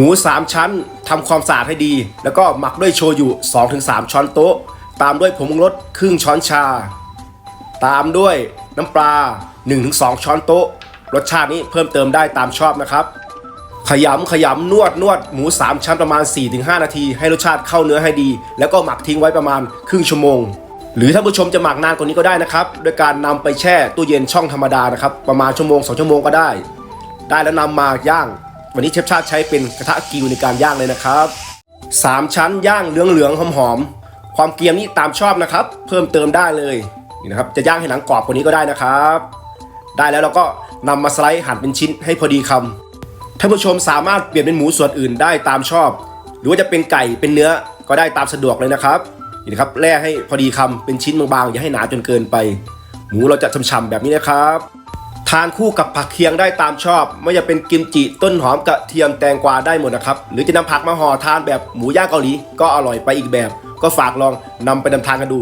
หมู 3 ชั้นทำความสะอาดให้ดี แล้วก็หมักด้วยโชยุ 2-3 ช้อนโต๊ะ ตามด้วยผงปรุงรสครึ่งช้อนชา ตามด้วยน้ำปลา 1-2 ช้อนโต๊ะ รสชาตินี้เพิ่มเติมได้ตามชอบนะครับ ขยำขยำนวดนวดหมู 3 ชั้นประมาณ 4-5 นาที ให้รสชาติเข้าเนื้อให้ดี แล้วก็หมักทิ้งไว้ประมาณครึ่งชั่วโมง หรือท่านผู้ชมจะหมักนานกว่านี้ก็ได้นะครับโดยการนำไปแช่ตู้เย็นช่องธรรมดานะครับประมาณชั่วโมง2ชั่วโมงก็ได้ ได้แล้วนำมาย่าง วันนี้เชฟชาติใช้เป็นกระทะกิวในการย่างเลยนะครับ 3 ชั้นย่างเหลืองเหลืองๆหอมๆความเกรียมนี่ตามชอบนะครับ เพิ่มเติมได้เลยนี่นะครับจะย่างให้หนังกรอบกว่านี้ก็ได้นะครับ ได้แล้วเราก็นำมาสไลด์หั่นเป็นชิ้นให้พอดีคำท่านผู้ชมสามารถเปลี่ยนเป็นหมูส่วนอื่นได้ตามชอบ หรือว่าจะเป็นไก่เป็นเนื้อก็ได้ตามสะดวกเลยนะครับนี่นะครับแล่ให้พอดีคำเป็นชิ้นบางๆอย่าให้หนาจนเกินไป หมูเราจะฉ่ำๆแบบนี้นะครับ ทานคู่กับผักเคียงได้ตามชอบ ไม่ว่าจะเป็นกิมจิต้นหอมกระเทียมแตงกวาได้หมดนะครับ หรือจะนำผักมาห่อทานแบบหมูย่างเกาหลี ก็อร่อยไปอีกแบบ ก็ฝากลองนำไปนำทานกันดู